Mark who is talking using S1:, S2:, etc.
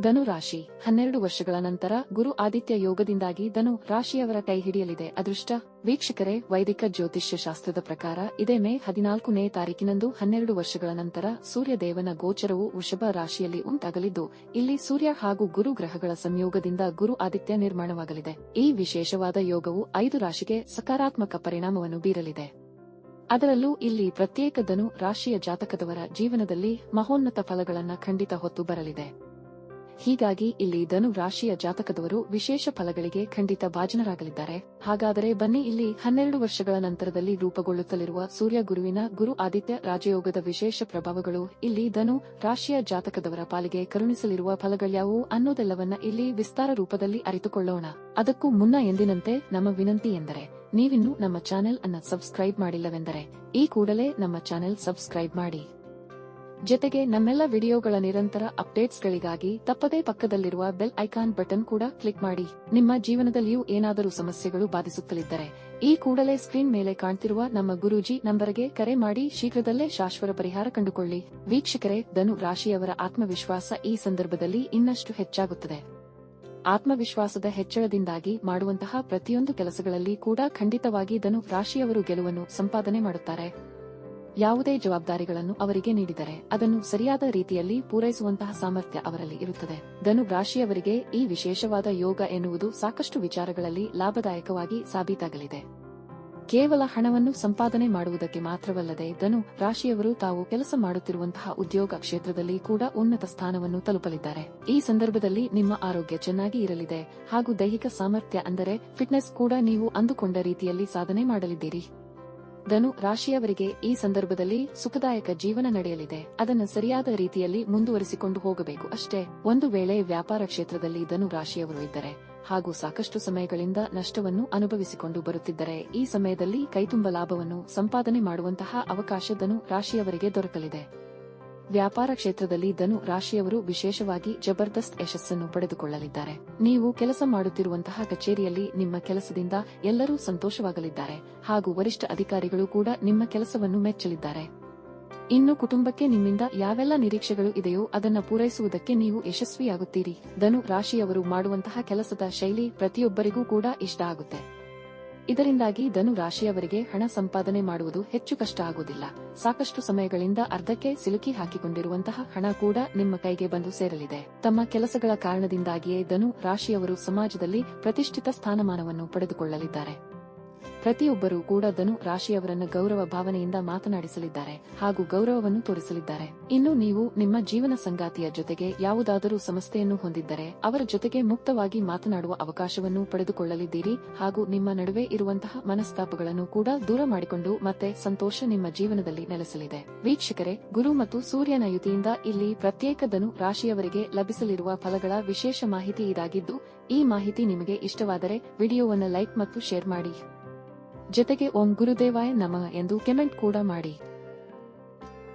S1: ಧನು ರಾಶಿ ಹನ್ನೆರಡು ವರ್ಷಗಳ ನಂತರ ಗುರು ಆದಿತ್ಯ ಯೋಗದಿಂದಾಗಿ ಧನು ರಾಶಿಯವರ ಕೈ ಹಿಡಿಯಲಿದೆ. ಅದೃಷ್ಟ, ವೀಕ್ಷಕರೇ, ವೈದಿಕ ಜ್ಯೋತಿಷ್ಯ ಶಾಸ್ತ್ರದ ಪ್ರಕಾರ ಇದೇ ಮೇ ಹದಿನಾಲ್ಕನೇ ತಾರೀಕಿನಂದು ಹನ್ನೆರಡು ವರ್ಷಗಳ ನಂತರ ಸೂರ್ಯದೇವನ ಗೋಚರವು ವೃಷಭ ರಾಶಿಯಲ್ಲಿ ಉಂಟಾಗಲಿದ್ದು, ಇಲ್ಲಿ ಸೂರ್ಯ ಹಾಗೂ ಗುರು ಗ್ರಹಗಳ ಸಂಯೋಗದಿಂದ ಗುರು ಆದಿತ್ಯ ನಿರ್ಮಾಣವಾಗಲಿದೆ. ಈ ವಿಶೇಷವಾದ ಯೋಗವು ಐದು ರಾಶಿಗೆ ಸಕಾರಾತ್ಮಕ ಪರಿಣಾಮವನ್ನು ಬೀರಲಿದೆ. ಅದರಲ್ಲೂ ಇಲ್ಲಿ ಪ್ರತ್ಯೇಕ ಧನು ರಾಶಿಯ ಜಾತಕದವರ ಜೀವನದಲ್ಲಿ ಮಹೋನ್ನತ ಫಲಗಳನ್ನು ಖಂಡಿತ ಹೊತ್ತು ಬರಲಿದೆ. ಹೀಗಾಗಿ ಇಲ್ಲಿ ಧನು ರಾಶಿಯ ಜಾತಕದವರು ವಿಶೇಷ ಫಲಗಳಿಗೆ ಖಂಡಿತ ಭಾಜನರಾಗಲಿದ್ದಾರೆ. ಹಾಗಾದರೆ ಬನ್ನಿ ಇಲ್ಲಿ ಹನ್ನೆರಡು ವರ್ಷಗಳ ನಂತರದಲ್ಲಿ ರೂಪುಗೊಳ್ಳುತ್ತಲಿರುವ ಸೂರ್ಯ ಗುರುವಿನ ಗುರು ಆದಿತ್ಯ ರಾಜಯೋಗದ ವಿಶೇಷ ಪ್ರಭಾವಗಳು ಇಲ್ಲಿ ಧನು ರಾಶಿಯ ಜಾತಕದವರ ಪಾಲಿಗೆ ಕರುಣಿಸಲಿರುವ ಫಲಗಳ್ಯಾವು ಅನ್ನೋದೆಲ್ಲವನ್ನ ಇಲ್ಲಿ ವಿಸ್ತಾರ ರೂಪದಲ್ಲಿ ಅರಿತುಕೊಳ್ಳೋಣ. ಅದಕ್ಕೂ ಮುನ್ನ ಎಂದಿನಂತೆ ನಮ್ಮ ವಿನಂತಿ ಎಂದರೆ, ನೀವಿನ್ನೂ ನಮ್ಮ ಚಾನೆಲ್ ಅನ್ನ ಸಬ್ಸ್ಕ್ರೈಬ್ ಮಾಡಿಲ್ಲವೆಂದರೆ, ಈ ಕೂಡಲೇ ನಮ್ಮ ಚಾನೆಲ್ ಸಬ್ಸ್ಕ್ರೈಬ್ ಮಾಡಿ. ಜೊತೆಗೆ ನಮ್ಮೆಲ್ಲ ವಿಡಿಯೋಗಳ ನಿರಂತರ ಅಪ್ಡೇಟ್ಸ್ಗಳಿಗಾಗಿ ತಪ್ಪದೇ ಪಕ್ಕದಲ್ಲಿರುವ ಬೆಲ್ ಐಕಾನ್ ಬಟನ್ ಕೂಡ ಕ್ಲಿಕ್ ಮಾಡಿ. ನಿಮ್ಮ ಜೀವನದಲ್ಲಿಯೂ ಏನಾದರೂ ಸಮಸ್ಯೆಗಳು ಬಾಧಿಸುತ್ತಲಿದ್ದರೆ, ಈ ಕೂಡಲೇ ಸ್ಕ್ರೀನ್ ಮೇಲೆ ಕಾಣ್ತಿರುವ ನಮ್ಮ ಗುರೂಜಿ ನಂಬರ್ಗೆ ಕರೆ ಮಾಡಿ ಶೀಘ್ರದಲ್ಲೇ ಶಾಶ್ವತ ಪರಿಹಾರ ಕಂಡುಕೊಳ್ಳಿ. ವೀಕ್ಷಕರೇ, ಧನು ರಾಶಿಯವರ ಆತ್ಮವಿಶ್ವಾಸ ಈ ಸಂದರ್ಭದಲ್ಲಿ ಇನ್ನಷ್ಟು ಹೆಚ್ಚಾಗುತ್ತದೆ. ಆತ್ಮವಿಶ್ವಾಸದ ಹೆಚ್ಚಳದಿಂದಾಗಿ ಮಾಡುವಂತಹ ಪ್ರತಿಯೊಂದು ಕೆಲಸಗಳಲ್ಲಿ ಕೂಡ ಖಂಡಿತವಾಗಿ ಧನು ರಾಶಿಯವರು ಗೆಲುವನ್ನು ಸಂಪಾದನೆ ಮಾಡುತ್ತಾರೆ. ಯಾವುದೇ ಜವಾಬ್ದಾರಿಗಳನ್ನು ಅವರಿಗೆ ನೀಡಿದರೆ ಅದನ್ನು ಸರಿಯಾದ ರೀತಿಯಲ್ಲಿ ಪೂರೈಸುವಂತಹ ಸಾಮರ್ಥ್ಯ ಅವರಲ್ಲಿ ಇರುತ್ತದೆ. ಧನು ರಾಶಿಯವರಿಗೆ ಈ ವಿಶೇಷವಾದ ಯೋಗ ಎನ್ನುವುದು ಸಾಕಷ್ಟು ವಿಚಾರಗಳಲ್ಲಿ ಲಾಭದಾಯಕವಾಗಿ ಸಾಬೀತಾಗಲಿದೆ. ಕೇವಲ ಹಣವನ್ನು ಸಂಪಾದನೆ ಮಾಡುವುದಕ್ಕೆ ಮಾತ್ರವಲ್ಲದೆ ಧನು ರಾಶಿಯವರು ತಾವು ಕೆಲಸ ಮಾಡುತ್ತಿರುವಂತಹ ಉದ್ಯೋಗ ಕ್ಷೇತ್ರದಲ್ಲಿ ಕೂಡ ಉನ್ನತ ಸ್ಥಾನವನ್ನು ತಲುಪಲಿದ್ದಾರೆ. ಈ ಸಂದರ್ಭದಲ್ಲಿ ನಿಮ್ಮ ಆರೋಗ್ಯ ಚೆನ್ನಾಗಿ ಇರಲಿದೆ ಹಾಗೂ ದೈಹಿಕ ಸಾಮರ್ಥ್ಯ ಅಂದರೆ ಫಿಟ್ನೆಸ್ ಕೂಡ ನೀವು ಅಂದುಕೊಂಡ ರೀತಿಯಲ್ಲಿ ಸಾಧನೆ ಮಾಡಲಿದ್ದೀರಿ. ಧನು ರಾಶಿಯವರಿಗೆ ಈ ಸಂದರ್ಭದಲ್ಲಿ ಸುಖದಾಯಕ ಜೀವನ ನಡೆಯಲಿದೆ. ಅದನ್ನು ಸರಿಯಾದ ರೀತಿಯಲ್ಲಿ ಮುಂದುವರಿಸಿಕೊಂಡು ಹೋಗಬೇಕು. ಅಷ್ಟೇ, ಒಂದು ವೇಳೆ ವ್ಯಾಪಾರ ಕ್ಷೇತ್ರದಲ್ಲಿ ಧನು ರಾಶಿಯವರು ಇದ್ದರೆ, ಹಾಗೂ ಸಾಕಷ್ಟು ಸಮಯಗಳಿಂದ ನಷ್ಟವನ್ನು ಅನುಭವಿಸಿಕೊಂಡು ಬರುತ್ತಿದ್ದರೆ, ಈ ಸಮಯದಲ್ಲಿ ಕೈತುಂಬ ಲಾಭವನ್ನು ಸಂಪಾದನೆ ಮಾಡುವಂತಹ ಅವಕಾಶ ಧನು ರಾಶಿಯವರಿಗೆ ದೊರಕಲಿದೆ. ವ್ಯಾಪಾರ ಕ್ಷೇತ್ರದಲ್ಲಿ ಧನು ರಾಶಿಯವರು ವಿಶೇಷವಾಗಿ ಜಬರ್ದಸ್ತ್ ಯಶಸ್ಸನ್ನು ಪಡೆದುಕೊಳ್ಳಲಿದ್ದಾರೆ. ನೀವು ಕೆಲಸ ಮಾಡುತ್ತಿರುವಂತಹ ಕಚೇರಿಯಲ್ಲಿ ನಿಮ್ಮ ಕೆಲಸದಿಂದ ಎಲ್ಲರೂ ಸಂತೋಷವಾಗಲಿದ್ದಾರೆ. ಹಾಗೂ ವರಿಷ್ಠ ಅಧಿಕಾರಿಗಳು ಕೂಡ ನಿಮ್ಮ ಕೆಲಸವನ್ನು ಮೆಚ್ಚಲಿದ್ದಾರೆ. ಇನ್ನು ಕುಟುಂಬಕ್ಕೆ ನಿಮ್ಮಿಂದ ಯಾವೆಲ್ಲ ನಿರೀಕ್ಷೆಗಳು ಇದೆಯೋ ಅದನ್ನು ಪೂರೈಸುವುದಕ್ಕೆ ನೀವು ಯಶಸ್ವಿಯಾಗುತ್ತೀರಿ. ಧನು ರಾಶಿಯವರು ಮಾಡುವಂತಹ ಕೆಲಸದ ಶೈಲಿ ಪ್ರತಿಯೊಬ್ಬರಿಗೂ ಕೂಡ ಇಷ್ಟ ಆಗುತ್ತೆ. ಇದರಿಂದಾಗಿ ಧನು ರಾಶಿಯವರಿಗೆ ಹಣ ಸಂಪಾದನೆ ಮಾಡುವುದು ಹೆಚ್ಚು ಕಷ್ಟ ಆಗುವುದಿಲ್ಲ. ಸಾಕಷ್ಟು ಸಮಯಗಳಿಂದ ಅರ್ಧಕ್ಕೆ ಸಿಲುಕಿ ಹಾಕಿಕೊಂಡಿರುವಂತಹ ಹಣ ಕೂಡ ನಿಮ್ಮ ಕೈಗೆ ಬಂದು ಸೇರಲಿದೆ. ತಮ್ಮ ಕೆಲಸಗಳ ಕಾರಣದಿಂದಾಗಿಯೇ ಧನು ರಾಶಿಯವರು ಸಮಾಜದಲ್ಲಿ ಪ್ರತಿಷ್ಠಿತ ಸ್ಥಾನಮಾನವನ್ನು ಪಡೆದುಕೊಳ್ಳಲಿದ್ದಾರೆ. ಪ್ರತಿಯೊಬ್ಬರೂ ಕೂಡ ಧನು ರಾಶಿಯವರನ್ನು ಗೌರವ ಭಾವನೆಯಿಂದ ಮಾತನಾಡಿಸಲಿದ್ದಾರೆ ಹಾಗೂ ಗೌರವವನ್ನು ತೋರಿಸಲಿದ್ದಾರೆ. ಇನ್ನು ನೀವು ನಿಮ್ಮ ಜೀವನ ಸಂಗಾತಿಯ ಜೊತೆಗೆ ಯಾವುದಾದರೂ ಸಮಸ್ಯೆಯನ್ನು ಹೊಂದಿದ್ದರೆ ಅವರ ಜೊತೆಗೆ ಮುಕ್ತವಾಗಿ ಮಾತನಾಡುವ ಅವಕಾಶವನ್ನು ಪಡೆದುಕೊಳ್ಳಲಿದ್ದೀರಿ ಹಾಗೂ ನಿಮ್ಮ ನಡುವೆ ಇರುವಂತಹ ಮನಸ್ತಾಪಗಳನ್ನು ಕೂಡ ದೂರ ಮಾಡಿಕೊಂಡು ಮತ್ತೆ ಸಂತೋಷ ನಿಮ್ಮ ಜೀವನದಲ್ಲಿ ನೆಲೆಸಲಿದೆ. ವೀಕ್ಷಕರೇ, ಗುರು ಮತ್ತು ಸೂರ್ಯನ ಯುತಿಯಿಂದ ಇಲ್ಲಿ ಪ್ರತ್ಯೇಕ ಧನು ರಾಶಿಯವರಿಗೆ ಲಭಿಸಲಿರುವ ಫಲಗಳ ವಿಶೇಷ ಮಾಹಿತಿ ಇದಾಗಿದ್ದು, ಈ ಮಾಹಿತಿ ನಿಮಗೆ ಇಷ್ಟವಾದರೆ ವಿಡಿಯೋವನ್ನು ಲೈಕ್ ಮತ್ತು ಶೇರ್ ಮಾಡಿ. ಜೊತೆಗೆ ಓಂ ಗುರುದೇವಾಯ ನಮಃ ಎಂದು ಕಮೆಂಟ್ ಕೂಡ ಮಾಡಿ.